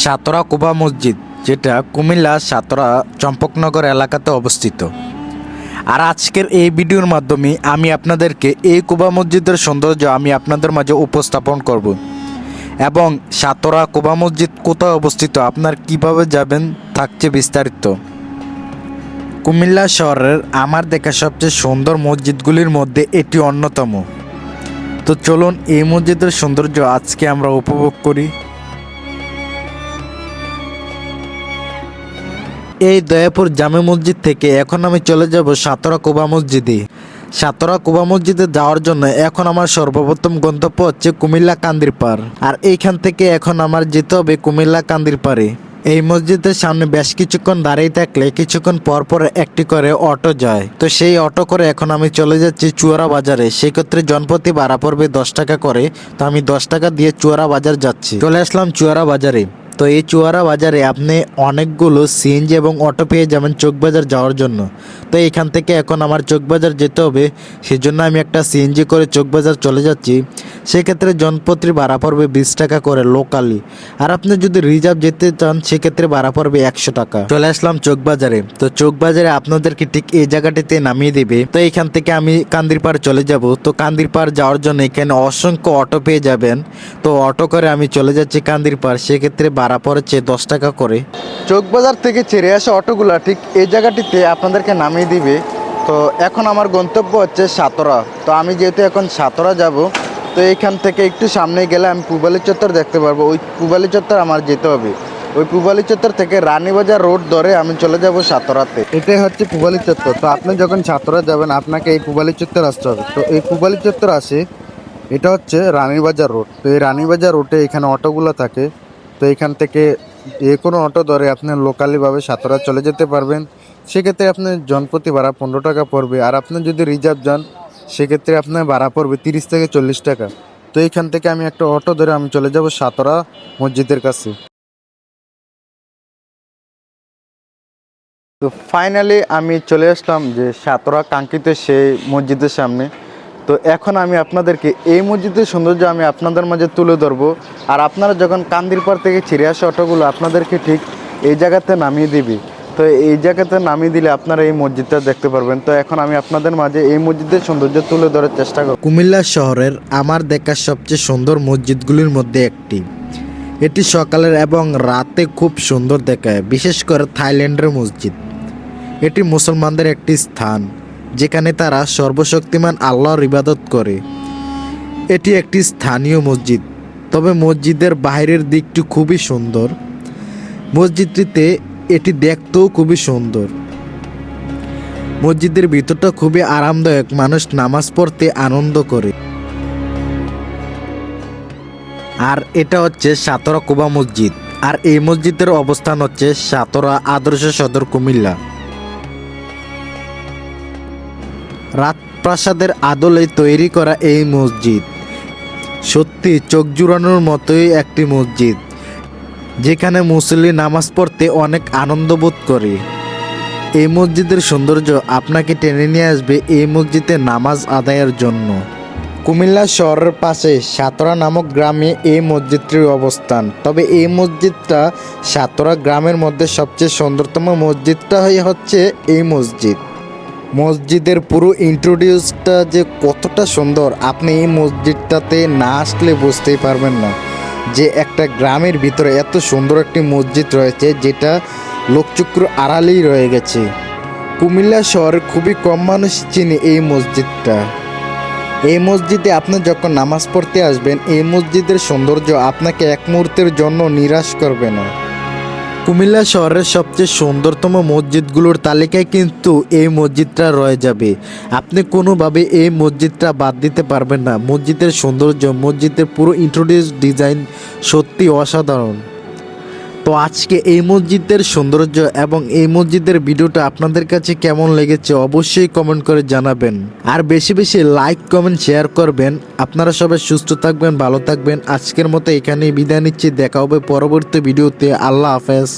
সাতরা কুবা মসজিদ, যেটা কুমিল্লা সাতরা চম্পকনগর এলাকাতে অবস্থিত। আর আজকের এই ভিডিওর মাধ্যমে আমি আপনাদেরকে এই কুবা মসজিদের সৌন্দর্য আমি আপনাদের মাঝে উপস্থাপন করব। এবং সাতরা কুবা মসজিদ কোথায় অবস্থিত, আপনার কীভাবে যাবেন, থাকছে বিস্তারিত। কুমিল্লা শহরের আমার দেখা সবচেয়ে সুন্দর মসজিদগুলির মধ্যে এটি অন্যতম। তো চলুন এই মসজিদের সৌন্দর্য আজকে আমরা উপভোগ করি। এই দয়াপুর জামে মসজিদ থেকে এখন আমি চলে যাব সাতরা কোবা মসজিদে। সাতরা কোবা মসজিদে যাওয়ার জন্য এখন আমার সর্বপ্রথম গন্তব্য হচ্ছে কুমিল্লা কান্দির পার। আর এইখান থেকে এখন আমার যেতে হবে কুমিল্লা কান্দির পারে। এই মসজিদের সামনে বেশ কিছুক্ষণ দাঁড়িয়ে থাকলে কিছুক্ষণ পর পর একটি করে অটো যায়। তো সেই অটো করে এখন আমি চলে যাচ্ছি চুয়ারা বাজারে। সেক্ষেত্রে জনপ্রতি ভাড়া পড়বে দশ টাকা করে। তো আমি দশ টাকা দিয়ে চুয়ারা বাজার যাচ্ছি। চলে আসলাম চুয়ারা বাজারে। তো এই চুয়ারা বাজারে আপনি অনেকগুলো সিএনজি এবং অটো পেয়ে যাবেন চোখবাজার যাওয়ার জন্য। তো এখান থেকে এখন আমার চোখবাজার যেতে হবে, সেজন্য আমি একটা সিএনজি করে চোখবাজার চলে যাচ্ছি। সেক্ষেত্রে জনপত্রী ভাড়া পড়বে বিশ টাকা করে লোকালি আর আপনি যদি রিজার্ভ যেতে চান, সেক্ষেত্রে ভাড়া পড়বে একশো টাকা। চলে আসলাম চোখবাজারে তো চোখবাজারে আপনাদেরকে ঠিক এই জায়গাটিতে নামিয়ে দেবে। তো এখান থেকে আমি কান্দির পাড় চলে যাব। তো কান্দির পাড় যাওয়ার জন্য এখানে অসংখ্য অটো পেয়ে যাবেন। তো অটো করে আমি চলে যাচ্ছি কান্দির পাড় সেক্ষেত্রে ভাড়া পড়েছে দশ টাকা করে। চোখবাজার থেকে ছেড়ে আসা অটোগুলা ঠিক এই জায়গাটিতে আপনাদেরকে নামিয়ে দিবে। তো এখন আমার গন্তব্য হচ্ছে সাতরা। তো আমি যেহেতু এখন সাতরা যাব তো এখান থেকে একটু সামনে গেলে আমি পুবালি চত্বর দেখতে পারব। ওই পুবালি চত্বর আমার যেতে হবে। ওই পুবালি চত্বর থেকে রানীবাজার রোড ধরে আমি চলে যাব সাতরাতে। এটাই হচ্ছে পুবালি চত্বর। তো আপনি যখন সাতরা যাবেন, আপনাকে এই পুবালি চত্বর আসতে হবে। তো এই পুবালি চত্বর আসে, এটা হচ্ছে রানীবাজার রোড। তো এই রানীবাজার রোডে এখানে অটোগুলো থাকে। তো এখান থেকে যে কোনো অটো ধরে আপনি লোকালিভাবে সাতরা চলে যেতে পারবেন। সেক্ষেত্রে আপনার জনপ্রতি ভাড়া পনেরো টাকা পড়বে। আর আপনি যদি রিজার্ভ যান সেক্ষেত্রে আপনার ভাড়া পড়বে তিরিশ থেকে চল্লিশ টাকা। তো এইখান থেকে আমি একটা অটো ধরে আমি চলে যাব সাতরা মসজিদের কাছে। তো ফাইনালি আমি চলে আসলাম যে সাতরা কাঙ্ক্ষিত সেই মসজিদের সামনে। তো এখন আমি আপনাদেরকে এই মসজিদের সৌন্দর্য আমি আপনাদের মাঝে তুলে ধরবো। আর আপনারা যখন কান্দিরপাড় থেকে ছিঁড়ে আসা অটোগুলো আপনাদেরকে ঠিক এই জায়গাতে নামিয়ে দিবি। তো এই জায়গাতে নামিয়ে দিলে আপনারা এই মসজিদটা দেখতে পারবেন। তো এখন আমি আপনাদের মাঝে এই মসজিদের সৌন্দর্য তুলে ধরার চেষ্টা করব। কুমিল্লা শহরের আমার দেখা সবচেয়ে সুন্দর মসজিদগুলির মধ্যে একটি। এটি সকালের এবং রাতে খুব সুন্দর দেখায়, বিশেষ করে থাইল্যান্ডের মসজিদ। এটি মুসলমানদের একটি স্থান, যেখানে তারা সর্বশক্তিমান আল্লাহর ইবাদত করে। এটি একটি স্থানীয় মসজিদ, তবে মসজিদের বাইরের দিকটি খুবই সুন্দর। মসজিদটিতে এটি দেখতেও খুবই সুন্দর। মসজিদের ভিতরটা খুবই আরামদায়ক, মানুষ নামাজ পড়তে আনন্দ করে। আর এটা হচ্ছে সাতরা কুবা মসজিদ। আর এই মসজিদের অবস্থান হচ্ছে সাতরা আদর্শ সদর কুমিল্লা। রাতপ্রাসাদের আদলে তৈরি করা এই মসজিদ। সত্যি চোখ জুড়ানোর মতোই একটি মসজিদ। যেখানে মুসল্লি নামাজ পড়তে অনেক আনন্দ বোধ করে। এই মসজিদের সৌন্দর্য আপনাকে টেনে নিয়ে আসবে এই মসজিদে নামাজ আদায়ের জন্য। কুমিল্লা শহরের পাশে সাতরা নামক গ্রামে এই মসজিদটির অবস্থান। তবে এই মসজিদটা সাতরা গ্রামের মধ্যে সবচেয়ে সুন্দরতম মসজিদটা হয়ে হচ্ছে এই মসজিদ। মসজিদের পুরো ইন্ট্রোডিউসটা যে কতটা সুন্দর, আপনি এই মসজিদটাতে না আসলে বুঝতেই পারবেন না। যে একটা গ্রামের ভিতরে এত সুন্দর একটি মসজিদ রয়েছে, যেটা লোকচক্র আড়ালেই রয়ে গেছে। কুমিল্লা শহরে খুবই কম মানুষ চিনে এই মসজিদটা। এই মসজিদে আপনি যখন নামাজ পড়তে আসবেন, এই মসজিদের সৌন্দর্য আপনাকে এক মুহূর্তের জন্য নিরাশ করবে না। কুমিল্লা শহরের সবচেয়ে সুন্দরতম মসজিদগুলোর তালিকায় কিন্তু এই মসজিদটা রয়ে যাবে। আপনি কোনোভাবে এই মসজিদটা বাদ দিতে পারবেন না। মসজিদের সৌন্দর্য, মসজিদের পুরো ইন্ট্রোডিউস ডিজাইন সত্যি অসাধারণ। তো আজকে এই মসজিদের সৌন্দর্য এবং এই মসজিদের ভিডিওটা আপনাদের কাছে কেমন লেগেছে অবশ্যই কমেন্ট করে জানাবেন। আর বেশি বেশি লাইক কমেন্ট শেয়ার করবেন। আপনারা সবাই সুস্থ থাকবেন, ভালো থাকবেন। আজকের মতো এখানেই বিদায় নিচ্ছি। দেখা হবে পরবর্তী ভিডিওতে। আল্লাহ হাফেজ।